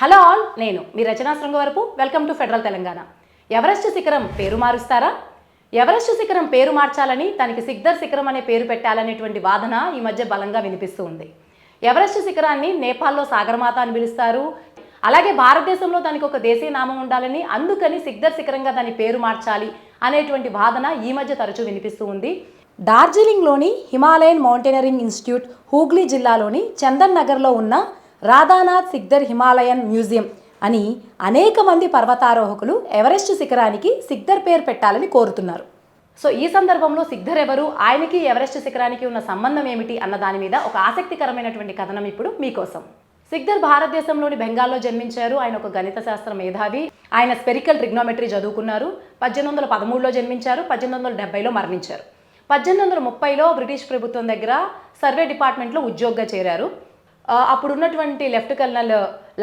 Hello all నేను మీ Rachana Srungavarapu. Welcome to federal Telangana. Everest శిఖరం పేరు మారుస్తారా? ఎవరెస్ట్ శిఖరం పేరు మార్చాలని తనకి సిగ్దర్ శిఖరం అనే పేరు పెట్టాలనేటువంటి వాదన ఈ మధ్య బలంగా వినిపిస్తూ ఉంది. ఎవరెస్ట్ శిఖరాన్ని నేపాల్లో సాగరమాత అని పిలుస్తారు. అలాగే భారతదేశంలో దానికి ఒక దేశీయ నామం ఉండాలని అందుకని సిగ్దర్ శిఖరంగా దాని పేరు మార్చాలి అనేటువంటి వాదన ఈ మధ్య తరచూ వినిపిస్తూ ఉంది. డార్జిలింగ్లోని హిమాలయన్ మౌంటైనరింగ్ ఇన్స్టిట్యూట్ హూగ్లీ జిల్లాలోని చందన్ నగర్లో ఉన్న రాధానాథ్ సిగ్దర్ హిమాలయన్ మ్యూజియం అని అనేక మంది పర్వతారోహకులు ఎవరెస్ట్ శిఖరానికి సిగ్దర్ పేరు పెట్టాలని కోరుతున్నారు. సో ఈ సందర్భంలో సిగ్దర్ ఎవరు? ఆయనకి ఎవరెస్ట్ శిఖరానికి ఉన్న సంబంధం ఏమిటి? అన్న దాని మీద ఒక ఆసక్తికరమైనటువంటి కథనం ఇప్పుడు మీకోసం. సిగ్దర్ భారతదేశంలోని బెంగాల్లో జన్మించారు. ఆయన ఒక గణిత శాస్త్ర మేధావి. ఆయన స్పెరికల్ ట్రిగ్నోమెట్రీ చదువుకున్నారు. పద్దెనిమిది వందల పదమూడులో జన్మించారు. పద్దెనిమిది వందల డెబ్బైలో మరణించారు. పద్దెనిమిది వందల ముప్పైలో బ్రిటిష్ ప్రభుత్వం దగ్గర సర్వే డిపార్ట్మెంట్లో ఉద్యోగంగా చేరారు. అప్పుడు ఉన్నటువంటి లెఫ్ట్ కల్నల్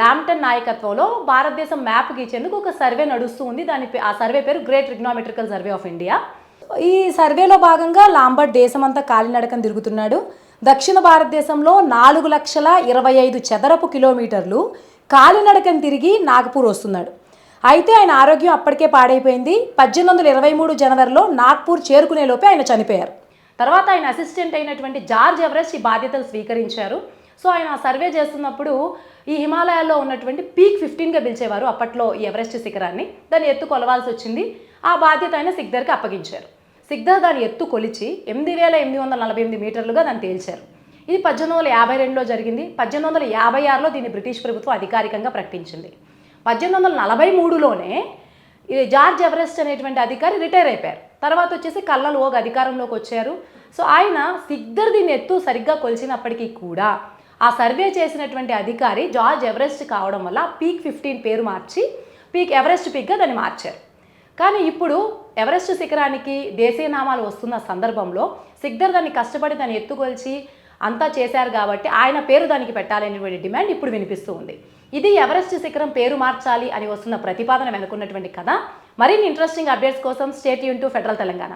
లాంప్టన్ నాయకత్వంలో భారతదేశం మ్యాప్ గీచేందుకు ఒక సర్వే నడుస్తూ ఉంది. దాని ఆ సర్వే పేరు great trigonometrical survey of India ఈ సర్వేలో భాగంగా లాంబర్ట్ దేశమంతా కాలినడకం తిరుగుతున్నాడు. దక్షిణ భారతదేశంలో నాలుగు లక్షల ఇరవై ఐదు చదరపు కిలోమీటర్లు కాలినడకం తిరిగి నాగపూర్ వస్తున్నాడు. అయితే ఆయన ఆరోగ్యం అప్పటికే పాడైపోయింది. పద్దెనిమిది వందల ఇరవై మూడు జనవరిలో నాగ్పూర్ చేరుకునేలోపే ఆయన చనిపోయారు. తర్వాత ఆయన అసిస్టెంట్ అయినటువంటి జార్జ్ ఎవరెస్ట్ ఈ బాధ్యతలు స్వీకరించారు. సో ఆయన ఆ సర్వే చేస్తున్నప్పుడు ఈ హిమాలయాల్లో ఉన్నటువంటి పీక్ ఫిఫ్టీన్గా పిలిచేవారు అప్పట్లో ఈ ఎవరెస్ట్ శిఖరాన్ని. దాన్ని ఎత్తు కొలవాల్సి వచ్చింది. ఆ బాధ్యత ఆయన సిగ్దర్కి అప్పగించారు. సిగ్ధర్ దాని ఎత్తు కొలిచి ఎనిమిది వేల ఎనిమిది వందల నలభై ఎనిమిది మీటర్లుగా దాన్ని తేల్చారు. ఇది పద్దెనిమిది వందల యాభై రెండులో జరిగింది. పద్దెనిమిది వందల యాభై ఆరులో దీన్ని బ్రిటిష్ ప్రభుత్వం అధికారికంగా ప్రకటించింది. పద్దెనిమిది వందల నలభై మూడులోనే జార్జ్ ఎవరెస్ట్ అనేటువంటి అధికారి రిటైర్ అయిపోయారు. తర్వాత వచ్చేసి కళ్ళలు ఓగ్ అధికారంలోకి వచ్చారు. సో ఆయన సిగ్దర్ దీన్ని ఎత్తు సరిగ్గా కొలిచినప్పటికీ కూడా ఆ సర్వే చేసినటువంటి అధికారి జార్జ్ ఎవరెస్ట్ కావడం వల్ల పీక్ ఫిఫ్టీన్ పేరు మార్చి పీక్ ఎవరెస్ట్ పీక్గా దాన్ని మార్చారు. కానీ ఇప్పుడు ఎవరెస్ట్ శిఖరానికి దేశీయ నామాలు వస్తున్న సందర్భంలో సిగ్దర్ దాన్ని కష్టపడి దాన్ని ఎత్తుకొల్చి అంతా చేశారు కాబట్టి ఆయన పేరు దానికి పెట్టాలనేటువంటి డిమాండ్ ఇప్పుడు వినిపిస్తూ ఉంది. ఇది ఎవరెస్ట్ శిఖరం పేరు మార్చాలి అని వస్తున్న ప్రతిపాదన వెనుకున్నటువంటి కథ. మరిన్ని ఇంట్రెస్టింగ్ అప్డేట్స్ కోసం స్టేట్ యూన్ టు ఫెడరల్ తెలంగాణ.